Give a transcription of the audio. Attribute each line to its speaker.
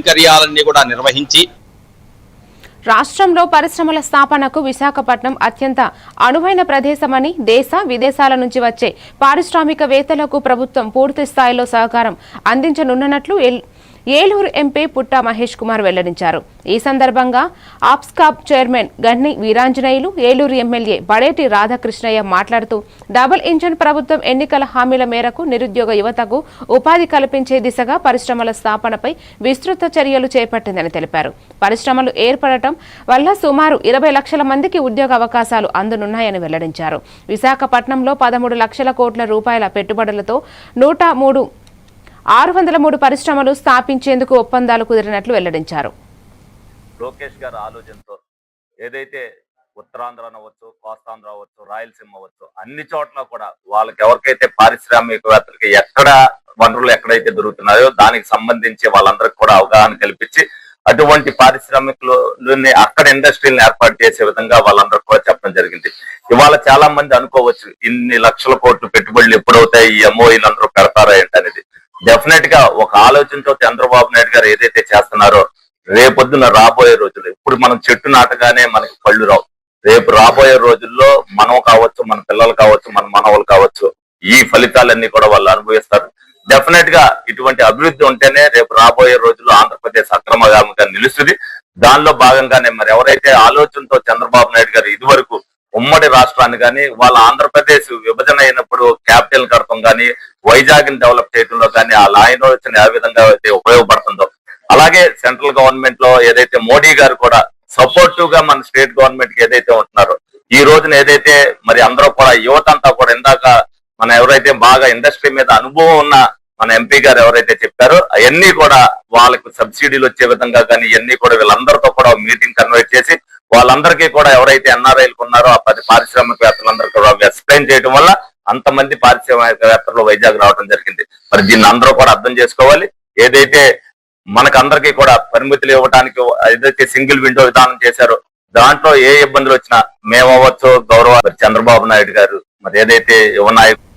Speaker 1: కైంకర్యాలన్నీ కూడా నిర్వహించి
Speaker 2: రాష్ట్రంలో పరిశ్రమల స్థాపనకు విశాఖపట్నం అత్యంత అనువైన ప్రదేశమని దేశ విదేశాల నుంచి వచ్చే పారిశ్రామికవేత్తలకు ప్రభుత్వం పూర్తి స్థాయిలో సహకారం అందించనున్నట్లు ఎల్- ఏలూరు ఎంపీ పుట్ట మహేష్ కుమార్ వెల్లడించారు. ఈ సందర్భంగా ఆప్స్కాప్ చైర్మన్ గన్ని వీరాంజనేయులు ఏలూరు ఎమ్మెల్యే బడేటి రాధాకృష్ణయ్య మాట్లాడుతూ డబుల్ ఇంజన్ ప్రభుత్వం ఎన్నికల హామీల మేరకు నిరుద్యోగ యువతకు ఉపాధి కల్పించే దిశగా పరిశ్రమల స్థాపనపై విస్తృత చర్యలు చేపట్టిందని తెలిపారు. పరిశ్రమలు ఏర్పడటం వల్ల సుమారు ఇరవై లక్షల మందికి ఉద్యోగ అవకాశాలు అందనున్నాయని వెల్లడించారు. విశాఖపట్నంలో పదమూడు లక్షల కోట్ల రూపాయల పెట్టుబడులతో నూట మూడు ఆరు వందల మూడు పరిశ్రమలు స్థాపించేందుకు ఒప్పందాలు కుదిరినట్లు వెల్లడించారు.
Speaker 3: లోకేష్ గారి ఆలోచనతో ఏదైతే ఉత్తరాంధ్ర అవ్వచ్చు కోస్తాంధ్ర అవ్వచ్చు రాయలసీమ అవ్వచ్చు అన్ని చోట్ల కూడా వాళ్ళకి ఎవరికైతే పారిశ్రామికవేత్తలకి ఎక్కడ వనరులు ఎక్కడైతే దొరుకుతున్నాయో దానికి సంబంధించి వాళ్ళందరికి కూడా అవగాహన కల్పించి అటువంటి పారిశ్రామికులు అక్కడ ఇండస్ట్రీలను ఏర్పాటు చేసే విధంగా వాళ్ళందరికి కూడా చెప్పడం జరిగింది. ఇవాళ చాలా మంది అనుకోవచ్చు ఇన్ని లక్షల కోట్లు పెట్టుబడులు ఎప్పుడవుతాయి ఈ ఎంఓఈలు అందరూ పెడతారా ఏంటనేది. డెఫినెట్గా ఒక ఆలోచనతో చంద్రబాబు నాయుడు గారు ఏదైతే చేస్తున్నారో రేపొద్దున రాబోయే రోజులు ఇప్పుడు మనం చెట్టు నాటగానే మనకి పళ్ళు రావు. రేపు రాబోయే రోజుల్లో మనం కావచ్చు మన పిల్లలు కావచ్చు మన మనవలు కావచ్చు ఈ ఫలితాలన్నీ కూడా వాళ్ళు అనుభవిస్తారు. డెఫినెట్గా ఇటువంటి అభివృద్ధి ఉంటేనే రేపు రాబోయే రోజుల్లో ఆంధ్రప్రదేశ్ అక్రమగామిగా నిలుస్తుంది. దానిలో భాగంగానే మరి ఎవరైతే ఆలోచనతో చంద్రబాబు నాయుడు గారు ఇదివరకు ఉమ్మడి రాష్ట్రాన్ని కానీ వాళ్ళ ఆంధ్రప్రదేశ్ విభజన అయినప్పుడు క్యాపిటల్ కడతాం కానీ వైజాగ్ని డెవలప్ చేయడంలో కానీ ఆ లాయన్ వచ్చిన ఏ విధంగా అయితే ఉపయోగపడుతుందో. అలాగే సెంట్రల్ గవర్నమెంట్లో ఏదైతే మోడీ గారు కూడా సపోర్టివ్గా మన స్టేట్ గవర్నమెంట్కి ఏదైతే ఉంటున్నారో ఈ రోజున ఏదైతే మరి అందరూ కూడా యువత అంతా కూడా ఇందాక మన ఎవరైతే బాగా ఇండస్ట్రీ మీద అనుభవం ఉన్న మన ఎంపీ గారు ఎవరైతే చెప్పారో అవన్నీ కూడా వాళ్ళకు సబ్సిడీలు వచ్చే విధంగా కానీ ఇవన్నీ కూడా వీళ్ళందరితో కూడా మీటింగ్ కన్వర్ట్ చేసి వాళ్ళందరికీ కూడా ఎవరైతే ఎన్ఆర్ఐలకు ఉన్నారో ఆ పది పారిశ్రామికవేత్తలందరికీ కూడా ఎక్స్ప్లెయిన్ చేయడం వల్ల అంతమంది పారిశ్రామికవేత్తలు వైజాగ్ రావడం జరిగింది. మరి దీన్ని అందరూ కూడా అర్థం చేసుకోవాలి. ఏదైతే మనకందరికీ కూడా పరిమితులు ఇవ్వడానికి ఏదైతే సింగిల్ విండో విధానం చేశారో దాంట్లో ఏ ఇబ్బందులు వచ్చినా మేము అవ్వచ్చు గౌరవ చంద్రబాబు నాయుడు గారు మరి ఏదైతే యువ నాయకులు